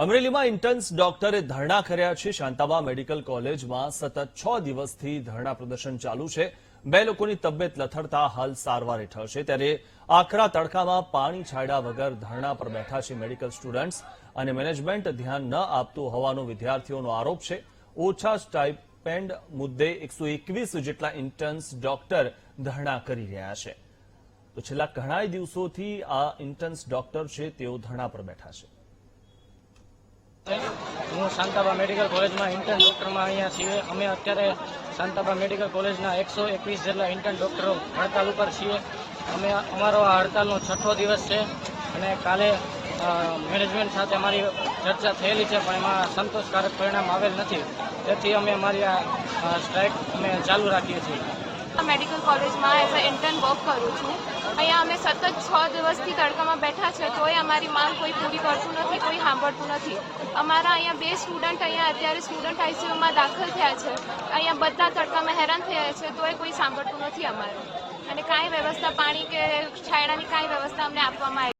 અમરેલીમાં ઇન્ટર્ન્સ ડોક્ટરે ધરણા કર્યા છે. શાંતાબા મેડિકલ કોલેજમાં સતત છ દિવસથી ધરણા પ્રદર્શન ચાલુ છે. બે લોકોની તબિયત લથડતા હાલ સારવાર હેઠળ છે. ત્યારે આકરા તડકામાં પાણી છાંયડા વગર ધરણા પર બેઠા છે મેડિકલ સ્ટુડન્ટ્સ અને મેનેજમેન્ટ ધ્યાન ન આપતું હોવાનો વિદ્યાર્થીઓનો આરોપ છે. ઓછા સ્ટાઇપેન્ડ મુદ્દે એકસો એકવીસ જેટલા ઇન્ટર્ન્સ ડોક્ટર ધરણા કરી રહ્યા છે. તો છેલ્લા ઘણા દિવસોથી આ ઇન્ટર્ન્સ ડોક્ટર છે, તેઓ ધરણા પર બેઠા છે. હું શાંતાબા મેડિકલ કોલેજમાં ઇન્ટર્ન ડૉક્ટરમાં અહીંયા છીએ. અમે અત્યારે શાંતાબા મેડિકલ કોલેજના એકસો એકવીસ જેટલા ઇન્ટર્ન ડૉક્ટરો હડતાલ ઉપર છીએ. અમે અમારો આ હડતાલનો છઠ્ઠો દિવસ છે અને કાલે મેનેજમેન્ટ સાથે અમારી ચર્ચા થયેલી છે, પણ એમાં સંતોષકારક પરિણામ આવેલ નથી. તેથી અમે અમારી આ સ્ટ્રાઇક અમે ચાલુ રાખીએ છીએ. મેડિકલ કોલેજમાં એઝ અ ઇન્ટર્ન વર્ક કરું છું. અહીંયા અમે સતત છ દિવસથી તડકામાં બેઠા છે, તોય અમારી માંગ કોઈ પૂરી કરતું નથી. સાંભળતું નથી. અમારા અહીંયા બે સ્ટુડન્ટ અહીંયા અત્યારે સ્ટુડન્ટ આઈસીયુમાં દાખલ થયા છે. અહીંયા બધા તડકામાં હેરાન થયા છે તોય કોઈ સાંભળતું નથી અમારું. અને કાંઈ વ્યવસ્થા પાણી કે છાયડાની કાંઈ વ્યવસ્થા અમને આપવામાં આવી